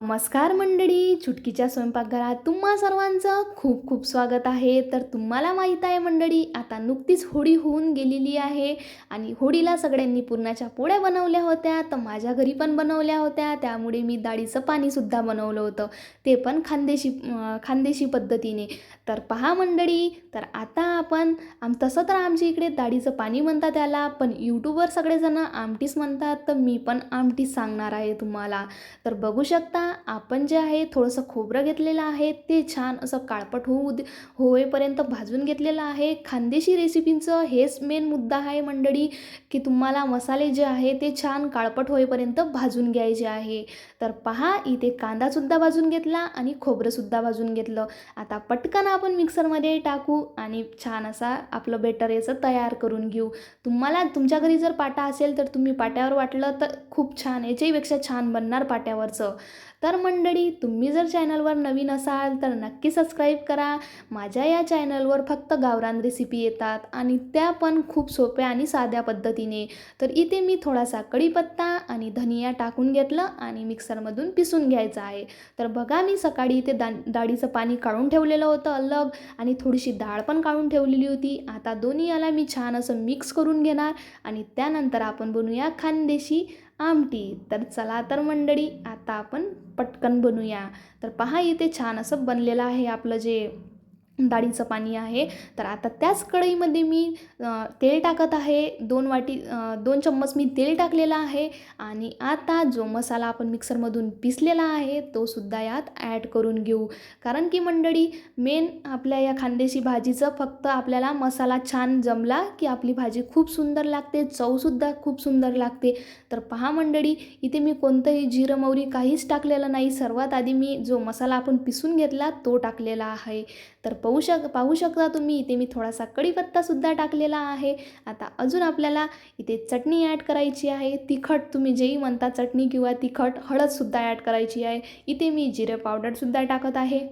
नमस्कार मंडळी चुटकीच्या स्वयंपाकघरात तुम्हा सर्वांचं खूप खूप स्वागत आहे. तर तुम्हाला माहीत आहे मंडळी आता नुकतीच होळी होऊन गेलेली आहे आणि होळीला सगळ्यांनी पुरणाच्या पोळ्या बनवल्या होत्या तर माझ्या घरी पण बनवल्या होत्या त्यामुळे मी डाळीचं पाणीसुद्धा बनवलं होतं. ते पण खानदेशी खानदेशी पद्धतीने. तर पहा मंडळी तर आता आपण आम तसं तर आमच्या इकडे डाळीचं पाणी म्हणतात त्याला पण यूट्यूबवर सगळेजण आमटीस म्हणतात तर मी पण आमटीस सांगणार आहे तुम्हाला. तर बघू शकता आपण जे आहे थोडंसं खोबरं घेतलेलं आहे ते छान असं काळपट होऊ दे होईपर्यंत भाजून घेतलेलं आहे. खानदेशी रेसिपींचं हेच मेन मुद्दा आहे मंडळी की तुम्हाला मसाले जे आहे ते छान काळपट होईपर्यंत भाजून घ्यायचे आहे. तर पहा इथे कांदासुद्धा भाजून घेतला आणि खोबरंसुद्धा भाजून घेतलं. आता पटकन आपण मिक्सरमध्ये टाकू आणि छान असा आपलं बेटर याचं तयार करून घेऊ. तुम्हाला तुमच्या घरी जर पाटा असेल तर तुम्ही पाट्यावर वाटलं तर खूप छान याच्याहीपेक्षा छान बनणार पाट्यावरचं. तर मंडळी तुम्ही जर चॅनलवर नवीन असाल तर नक्की सबस्क्राईब करा. माझ्या या चॅनलवर फक्त गावरान रेसिपी येतात आणि त्या पण खूप सोप्या आणि साध्या पद्धतीने. तर इथे मी थोडासा कढीपत्ता आणि धनिया टाकून घेतलं आणि मिक्सरमधून पिसून घ्यायचं आहे. तर बघा मी सकाळी इथे दा डाळीचं पाणी काढून ठेवलेलं होतं अलग आणि थोडीशी डाळ पण काढून ठेवलेली होती. आता दोन्ही याला मी छान असं मिक्स करून घेणार आणि त्यानंतर आपण बनवूया खानदेशी आमटी. तर चला तर मंडळी आता आपण पटकन बनवूया तर पहा इथे छान असं बनलेलं आहे आपलं जे डाळीचं पाणी आहे. तर आता त्याच कढईमध्ये मी तेल टाकत आहे. दोन वाटी दोन चम्मच मी तेल टाकलेलं आहे. आणि आता जो मसाला आपण मिक्सरमधून पिसलेला आहे तो सुद्धा यात ॲड करून घेऊ. कारण की मंडळी मेन आपल्या या खानदेशी भाजीचं फक्त आपल्याला मसाला छान जमला की आपली भाजी खूप सुंदर लागते चवसुद्धा खूप सुंदर लागते. तर पहा मंडळी इथे मी कोणतंही जिरं मोहरी काहीच टाकलेलं नाही. सर्वात आधी मी जो मसाला आपण पिसून घेतला तो टाकलेला आहे. तर पाहू शक पाहू शकता तुम्ही. इथे मी थोडासा कढीपत्तासुद्धा टाकलेला आहे. आता अजून आपल्याला इथे चटणी ॲड करायची आहे. तिखट तुम्ही जेही म्हणता चटणी किंवा तिखट हळदसुद्धा ॲड करायची आहे. इथे मी जिरे पावडरसुद्धा टाकत आहे.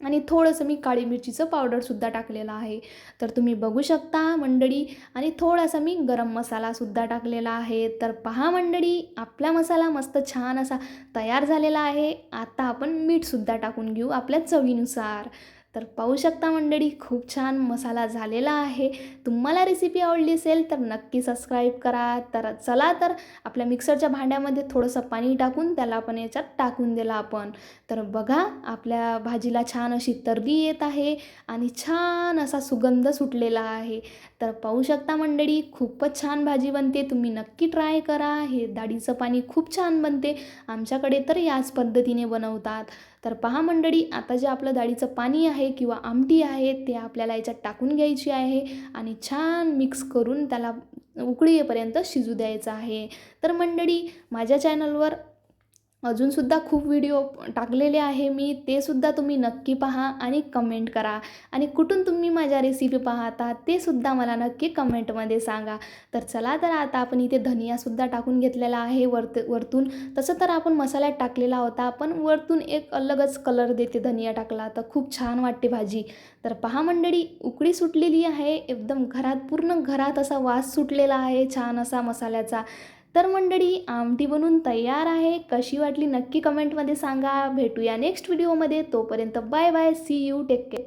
आणि थोडंसं मी काळी मिरचीचं पावडरसुद्धा टाकलेलं आहे. तर तुम्ही बघू शकता मंडळी. आणि थोडासा मी गरम मसालासुद्धा टाकलेला आहे. तर पहा मंडळी आपला मसाला मस्त छान असा तयार झालेला आहे. आता आपण मीठसुद्धा टाकून घेऊ आपल्या चवीनुसार. तर पाहू शकता मंडळी खूप छान मसाला झालेला आहे. तुम्हाला रेसिपी आवडली असेल तर नक्की सबस्क्राईब करा. तर चला तर आपल्या मिक्सरच्या भांड्यामध्ये थोडंसं पाणी टाकून त्याला आपण याच्यात टाकून दिलं आपण. तर बघा आपल्या भाजीला छान अशी तरबी येत आहे आणि छान असा सुगंध सुटलेला आहे. तर पाहू शकता मंडळी खूपच छान भाजी बनते. तुम्ही नक्की ट्राय करा. हे दाढीचं पाणी खूप छान बनते. आमच्याकडे तर याच पद्धतीने बनवतात. तर पहा मंडळी आता जे आपलं डाळीचं पाणी आहे किंवा आमटी आहे ते आपल्याला याच्यात टाकून घ्यायची आहे आणि छान मिक्स करून त्याला उकळी येईपर्यंत शिजू द्यायचं आहे. तर मंडळी माझ्या चॅनलवर अजूनसुद्धा खूप व्हिडिओ टाकलेले आहे मी ते सुद्धा तुम्ही नक्की पहा आणि कमेंट करा. आणि कुठून तुम्ही माझ्या रेसिपी पाहता ते सुद्धा मला नक्की कमेंटमध्ये सांगा. तर चला तर आता आपण इथे धनियासुद्धा टाकून घेतलेला आहे वरत वरतून. तसं तर आपण मसाल्यात टाकलेला होता पण वरतून एक अलगच कलर देते धनिया टाकला. तर खूप छान वाटते भाजी. तर पहा मंडळी उकडी सुटलेली आहे. एकदम घरात पूर्ण घरात असा वास सुटलेला आहे छान असा मसाल्याचा. तर मंडळी आमटी बनून तयार आहे. कशी वाटली नक्की कमेंटमध्ये सांगा. भेटूया नेक्स्ट व्हिडिओमध्ये तोपर्यंत bye bye see you take care